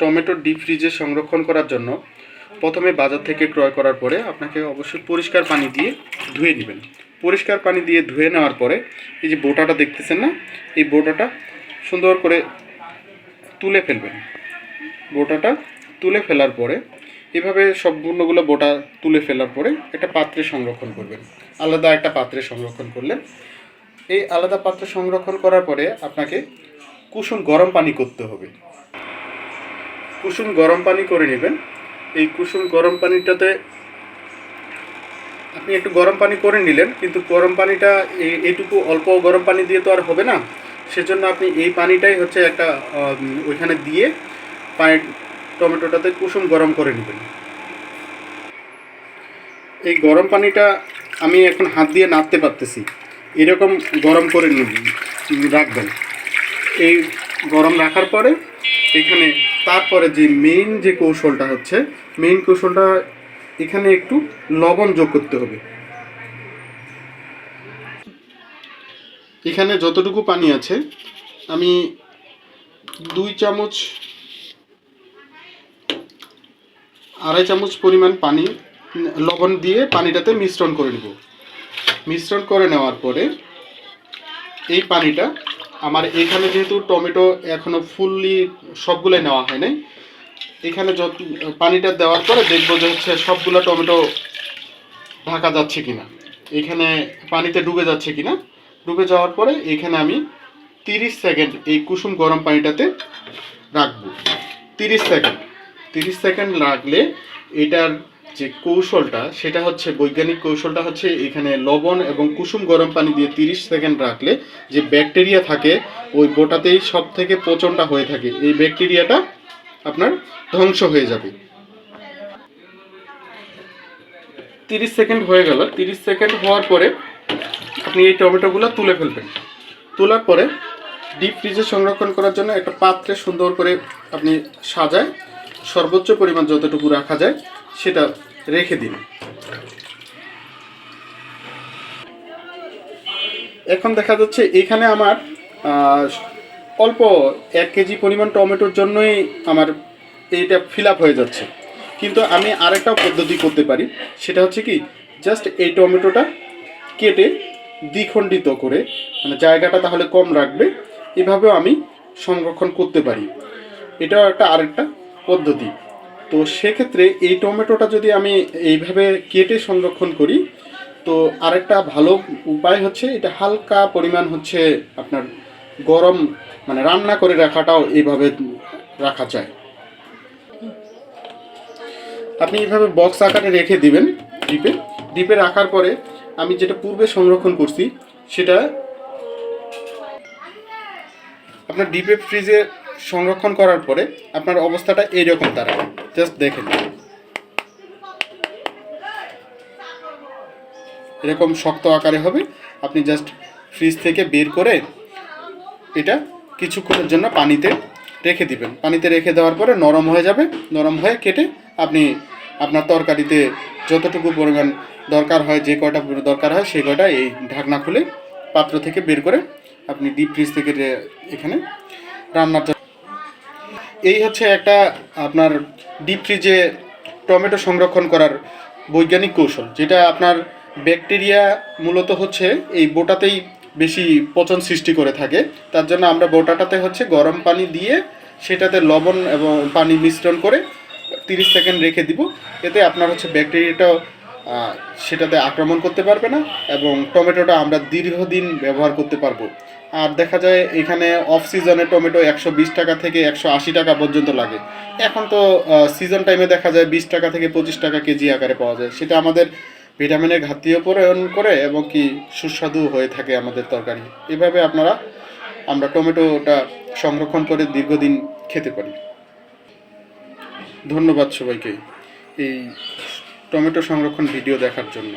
Tomato deep ফ্রিজে সংরক্ষণ করার জন্য প্রথমে বাজার থেকে ক্রয় করার পরে আপনাকে অবশ্যই পরিষ্কার পানি দিয়ে ধুয়ে নেবেন। পরিষ্কার পানি দিয়ে ধুয়ে নেওয়ার পরে এই যে বোটাটা দেখতেছেন না? এই বোটাটা সুন্দর করে তুলে ফেলবেন। বোটাটা তুলে ফেলার পরে এভাবে সম্পূর্ণগুলো বোটা তুলে ফেলার পরে একটা পাত্রে সংরক্ষণ করবেন। আলাদা একটা পাত্রে সংরক্ষণ করলেন। এই আলাদা পাত্রে সংরক্ষণ করার পরে আপনাকে কুসুম গরম পানি করতে হবে। কুসুম গরম পানি করে নেবেন। এই কুসুম গরম পানিটাতে আপনি একটু গরম পানি করে নিলেন, কিন্তু গরম পানিটা এই- এইটুকু অল্প গরম পানি দিয়ে তো আর হবে না। সেজন্য আপনি এই পানিটাই হচ্ছে একটা ওইখানে দিয়ে পানি টমেটোটাতে কুসুম গরম করে নেবেন। এই গরম পানিটা আমি এখন হাত দিয়ে নাড়তে পারতেছি। এরকম গরম করে রাখবেন। এই গরম রাখার পরে এখানে তারপরে যে মেইন যে কৌশলটা হচ্ছে মেইন কৌশলটা এখানে একটু লবণ যোগ করতে হবে। এখানে যতটুকু পানি আছে, আমি দুই চামচ, আড়াই চামচ পরিমাণ পানি, লবণ দিয়ে পানিটাতে মিশ্রণ করে নেব। মিশ্রণ করে নেওয়ার পরে এই পানিটা আমার এখানে যেহেতু টমেটো এখনও ফুললি সবগুলোই নেওয়া হয় নাই, এখানে যত, পানিটা দেওয়ার পরে দেখব যে হচ্ছে সবগুলো টমেটো ঢাকা যাচ্ছে কিনা, এখানে পানিতে ডুবে যাচ্ছে কিনা, ডুবে যাওয়ার পরে এখানে আমি তিরিশ সেকেন্ড এই কুসুম গরম পানিটাতে রাখব। তিরিশ সেকেন্ড তিরিশ সেকেন্ড রাখলে এটার যে কৌশলটা, সেটা হচ্ছে বৈজ্ঞানিক কৌশলটা হচ্ছে এখানে লবণ এবং কুসুম গরম পানি দিয়ে তিরিশ সেকেন্ড রাখলে যে ব্যাকটেরিয়া থাকে, ওই গোটাতেই সব থেকে পচনটা হয়ে থাকে। এই ব্যাকটেরিয়াটা আপনার ধ্বংস হয়ে যাবে। তিরিশ সেকেন্ড হয়ে গেল। তিরিশ সেকেন্ড হওয়ার পরে আপনি এই টমেটোগুলো তুলে ফেলবেন। তোলার পরে ডিপ ফ্রিজে সংরক্ষণ করার জন্য একটা পাত্রে সুন্দর করে আপনি সাজায়, সর্বোচ্চ পরিমাণ যতটুকু রাখা যায় সেটা রেখে দিন। এখন দেখা যাচ্ছে এখানে আমার অল্প এক কেজি পরিমাণ টমেটোর জন্যই আমার এইটা ফিল হয়ে যাচ্ছে। কিন্তু আমি আরেকটা পদ্ধতি করতে পারি। সেটা হচ্ছে কি জাস্ট এই টমেটোটা কেটে দ্বিখণ্ডিত করে মানে জায়গাটা তাহলে কম রাখবে, এভাবেও আমি সংরক্ষণ করতে পারি। এটাও একটা আরেকটা পদ্ধতি। তো সেক্ষেত্রে এই টমেটোটা যদি আমি এইভাবে কেটে সংরক্ষণ করি, তো আরেকটা ভালো উপায় হচ্ছে এটা হালকা পরিমাণ হচ্ছে আপনার গরম মানে রান্না করে রাখাটাও এইভাবে রাখা যায়। আপনি এইভাবে বক্স আকারে রেখে দিবেন ডিপে। ডিপে রাখার পরে আমি যেটা পূর্বে সংরক্ষণ করছি সেটা আপনার ডিপে ফ্রিজে সংরক্ষণ করার পরে আপনার অবস্থাটা এইরকম দাঁড়াবে জাস্ট দেখেন। এরকম শক্ত আকারে হবে। আপনি জাস্ট ফ্রিজ থেকে বের করে এটা কিছুক্ষণের জন্য পানিতে রেখে দিবেন। পানিতে রেখে দেওয়ার পরে নরম হয়ে যাবে। নরম হয়ে কেটে আপনি আপনার তরকারিতে যতটুকু পরিমাণ দরকার হয়, যে কয়টা দরকার হয়, সেই কয়টা এই ঢাকনা খুলে পাত্র থেকে বের করে আপনি ডিপ ফ্রিজ থেকে এখানে রান্নার এই হচ্ছে একটা আপনার ডিপ ফ্রিজে টমেটো সংরক্ষণ করার বৈজ্ঞানিক কৌশল, যেটা আপনার ব্যাকটেরিয়া মূলত হচ্ছে এই বোটাতেই বেশি পচন সৃষ্টি করে থাকে। তার জন্য আমরা বোটাটাতে হচ্ছে গরম পানি দিয়ে সেটাতে লবণ এবং পানি মিশ্রণ করে তিরিশ সেকেন্ড রেখে দিব। এতে আপনার হচ্ছে ব্যাকটেরিয়াটাও সেটাতে আক্রমণ করতে পারবে না এবং টমেটোটা আমরা দীর্ঘদিন ব্যবহার করতে পারব। আর দেখা যায় এখানে অফ সিজনে টমেটো একশো বিশ টাকা থেকে একশো আশি টাকা পর্যন্ত লাগে। এখন তো সিজন টাইমে দেখা যায় বিশ টাকা থেকে পঁচিশ টাকা কেজি আকারে পাওয়া যায়। সেটা আমাদের ভিটামিনের ঘাটতিও পূরণ করে এবং কি সুস্বাদু হয়ে থাকে আমাদের তরকারি। এভাবে আপনারা, আমরা টমেটোটা সংরক্ষণ করে দীর্ঘদিন খেতে পারি। ধন্যবাদ সবাইকে। এই টমেটো সংরক্ষণ ভিডিও দেখার জন্য।